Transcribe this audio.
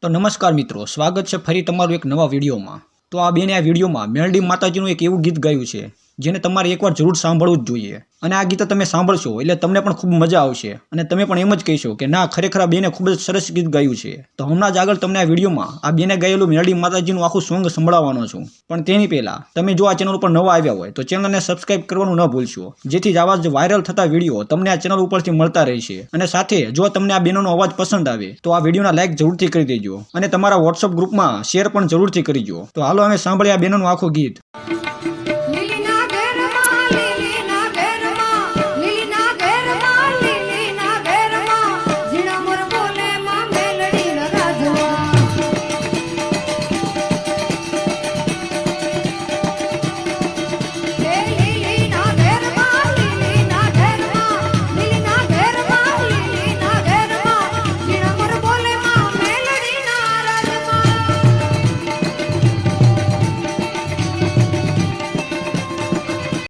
તો નમસ્કાર મિત્રો, સ્વાગત છે ફરી તમારું એક નવા વિડીયોમાં. તો આ બેને આ વિડીયોમાં મેલડી માતાજીનું એક એવું ગીત ગાયું છે. જેને તમારે એકવાર જરૂર સાંભળવું જ જોઈએ. અને આ ગીત તમે સાંભળશો એટલે તમને પણ ખૂબ મજા આવશે. અને તમે પણ એમ જ કહેશો કે ના, ખરેખર આ બેને ખૂબ જ સરસ ગીત ગાયું છે. તો હમણાં જ આગળ તમને આ વિડીયોમાં આ બેને ગાયેલું મેલડી માતાજીનું આખું સોંગ સંભળાવવાનો છું. પણ તેની પહેલાં, તમે જો આ ચેનલ ઉપર નવા આવ્યા હોય, તો ચેનલને સબસ્ક્રાઇબ કરવાનું ન ભૂલશો. જેથી જ આવા જ વાયરલ થતા વીડિયો તમને આ ચેનલ ઉપરથી મળતા રહેશે. અને સાથે જો તમને આ બેનોનો અવાજ પસંદ આવે, તો આ વિડીયોના લાઇક જરૂરથી કરી દેજો. અને તમારા વોટ્સઅપ ગ્રુપમાં શેર પણ જરૂરથી કરજો તો હાલો અમે સાંભળીએ આ બેનોનું આખું ગીત.